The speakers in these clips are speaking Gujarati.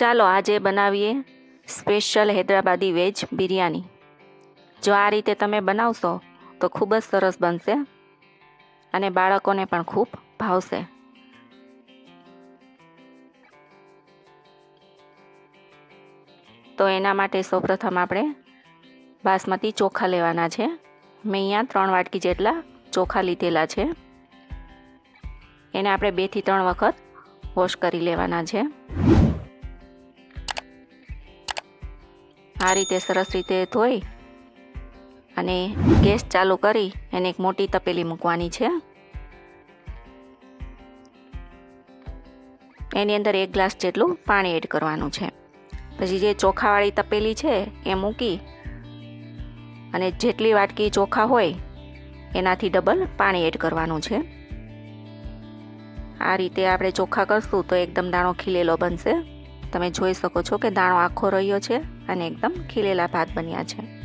ચાલો આજે બનાવીએ સ્પેશિયલ હૈદરાબાદી વેજ બિરયાની. જો આ રીતે તમે બનાવશો, તો ખૂબ જ સરસ બનશે અને બાળકોને પણ ખૂબ ભાવશે. તો એના માટે સૌપ્રથમ આપણે બાસમતી ચોખા લેવાના છે. મેં અહીંયા ત્રણ વાટકી જેટલા ચોખા લીધેલા છે. એને આપણે બેથી ત્રણ વખત વોશ કરી લેવાના છે. આ રીતે સરસ રીતે ધોઈ અને ગેસ ચાલુ કરી એને એક મોટી તપેલી મૂકવાની છે. એની અંદર એક ગ્લાસ જેટલું પાણી એડ કરવાનું છે. પછી જે ચોખાવાળી તપેલી છે એ મૂકી અને જેટલી વાટકી ચોખા હોય એનાથી ડબલ પાણી એડ કરવાનું છે. આ રીતે આપણે ચોખા કરશું તો એકદમ દાણો ખીલેલો બનશે. તમે જોઈ શકો છો કે દાણો આખો રહ્યો છે અને એકદમ ખીલેલા ભાત બન્યા છે.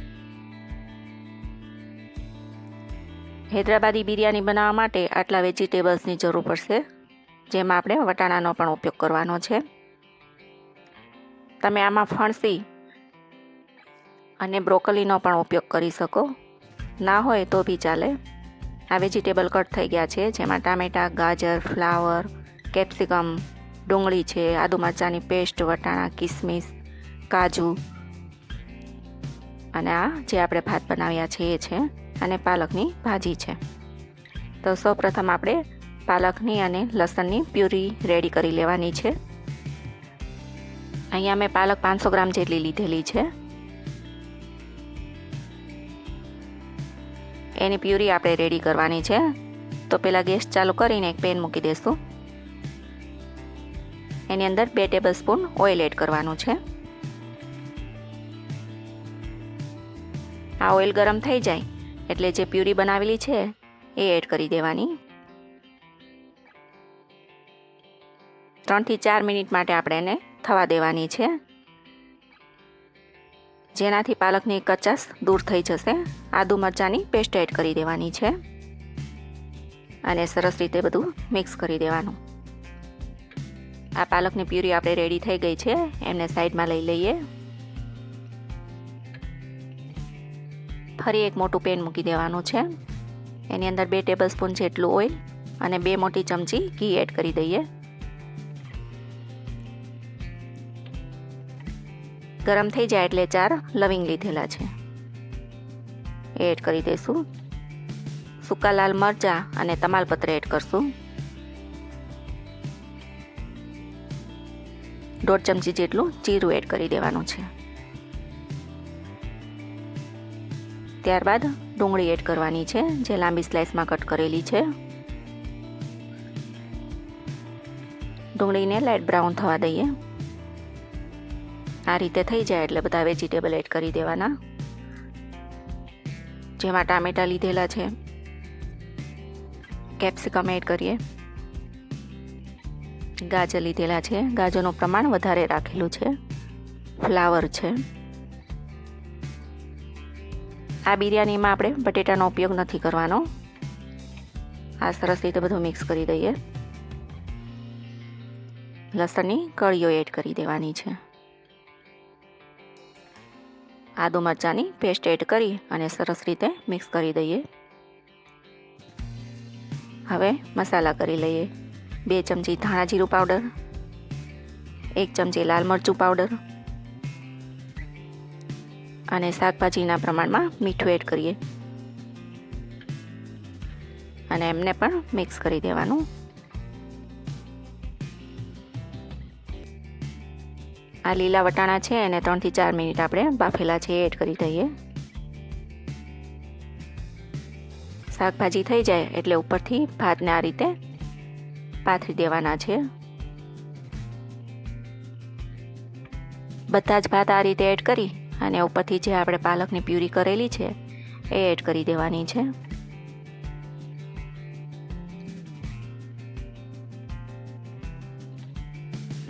હૈદરાબાદી બિરયાની બનાવવા માટે આટલા વેજીટેબલ્સની જરૂર પડશે, જેમાં આપણે વટાણાનો પણ ઉપયોગ કરવાનો છે. તમે આમાં ફણસી અને બ્રોકલીનો પણ ઉપયોગ કરી શકો. ના હોય તો બી ચાલે. આ વેજીટેબલ કટ થઈ ગયા છે, જેમાં ટામેટાં, ગાજર, ફ્લાવર, કેપ્સિકમ ડુંગળી છે, આદુ મરચાંની પેસ્ટ વટાણા, કિસમિસ, કાજુ અને આ જે આપણે ભાત બનાવ્યા છે એ છે અને પાલકની ભાજી છે. તો સૌપ્રથમ આપણે પાલકની અને લસણની પ્યુરી રેડી કરી લેવાની છે. અહીંયા મેં પાલક પાંચસો ગ્રામ જેટલી લીધેલી છે. એની પ્યુરી આપણે રેડી કરવાની છે. તો પહેલાં ગેસ ચાલુ કરીને એક પેન મૂકી દઈશું એની અંદર બે ટેબલ સ્પૂન ઓઇલ એડ કરવાનું છે. આ ઓઇલ ગરમ થઈ જાય, એટલે જે પ્યુરી બનાવેલી છે, એ એડ કરી દેવાની. ત્રણથી ચાર મિનિટ માટે આપણે એને થવા દેવાની છે. જેનાથી પાલકની કચાશ દૂર થઈ જશે. આદુ મરચાંની પેસ્ટ એડ કરી દેવાની છે. અને સરસ રીતે બધું મિક્સ કરી દેવાનું. આ પાલકની પ્યુરી આપણે રેડી થઈ ગઈ છે. એમને સાઈડમાં લઈ લઈએ. ફરી એક મોટું પેન મૂકી દેવાનું છે. એની અંદર બે ટેબલ સ્પૂન જેટલું ઓઇલ અને બે મોટી ચમચી ઘી એડ કરી દઈએ. ગરમ થઈ જાય એટલે ચાર લવિંગ લીધેલા છે. એડ કરી દઈશું. સૂકા લાલ મરચાં અને તમાલપત્ર એડ કરશું. દોઢ ચમચી જેટલું જીરું એડ કરી દેવાનું છે. ત્યારબાદ ડુંગળી એડ કરવાની છે, જે લાંબી સ્લાઇસમાં કટ કરેલી છે. ડુંગળીને લાઇટ બ્રાઉન થવા દઈએ. આ રીતે થઈ જાય એટલે બધા વેજીટેબલ એડ કરી દેવાના. જેમાં ટામેટા લીધેલા છે. કેપ્સિકમ એડ કરીએ. ગાજર લીધેલા છે. ગાજરનું પ્રમાણ વધારે રાખેલું છે. ફ્લાવર છે. આ બિરયાનીમાં આપણે બટેટાનો ઉપયોગ નથી કરવાનો. આ સરસ રીતે બધું મિક્સ કરી દઈએ. લસણની કળીઓ એડ કરી દેવાની છે. આદુ મરચાંની પેસ્ટ એડ કરી અને સરસ રીતે મિક્સ કરી દઈએ. હવે મસાલા કરી લઈએ. બે ચમચી ધાણા જીરું પાવડર, એક ચમચી લાલ મરચું પાવડર અને શાકભાજીના પ્રમાણમાં મીઠું એડ કરીએ. અને એમને પણ મિક્સ કરી દેવાનું. આ લીલા વટાણા છે, એને ત્રણથી ચાર મિનિટ આપણે બાફેલા છે, એડ કરી દઈએ. શાકભાજી થઈ જાય એટલે ઉપરથી ભાતને આ રીતે પાથરી દેવાના છે. બધા જ ભાત આ રીતે એડ કરી અને ઉપરથી જે આપણે પાલકની પ્યુરી કરેલી છે, એ એડ કરી દેવાની છે.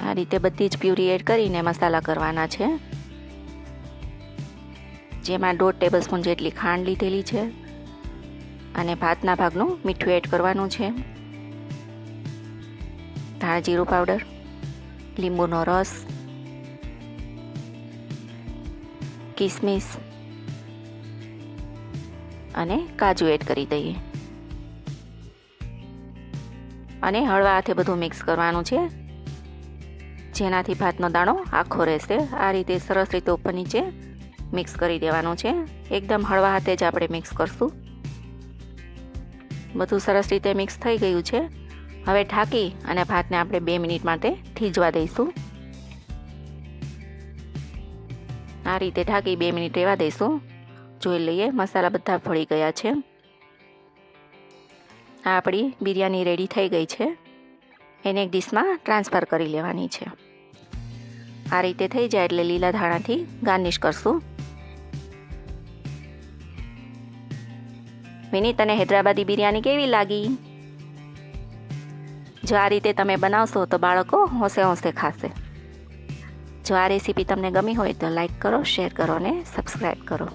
આ રીતે બધી જ પ્યુરી એડ કરીને મસાલા કરવાના છે. જેમાં દોઢ ટેબલ સ્પૂન જેટલી ખાંડ લીધેલી છે અને ભાતના ભાગનું મીઠું એડ કરવાનું છે. ધાણા જીરું પાવડર લીંબુનો રસ કિસમિસ અને કાજુ એડ કરી દઈએ અને હળવા હાથે બધું મિક્સ કરવાનું છે। જેનાથી ભાતનો દાણો આખો રહેશે। આ રીતે સરસ રીતે ઉપર નીચે મિક્સ કરી દેવાનું છે। એકદમ હળવા હાથે જ આપણે મિક્સ કરશું। બધું સરસ રીતે મિક્સ થઈ ગયું છે। હવે ઢાંકી અને ભાતને આપણે બે મિનિટ માટે થીજવા દઈશું. આ રીતે ઢાંકી બે મિનિટ રહેવા દઈશું. જોઈ લઈએ, મસાલા બધા ફળી ગયા છે. આ આપણી બિરયાની રેડી થઈ ગઈ છે. એને એક ડીશમાં ટ્રાન્સફર કરી લેવાની છે. આ રીતે થઈ જાય એટલે લીલા ધાણાથી ગાર્નિશ કરશું. વિનીત અને હૈદરાબાદી બિરયાની કેવી લાગી? જો આ રીતે તમે બનાવશો તો બાળકો હોંશે હોંશે ખાશે. જો આ રેસીપી તમને ગમી હોય તો લાઈક કરો, શેર કરો અને સબસ્ક્રાઈબ કરો.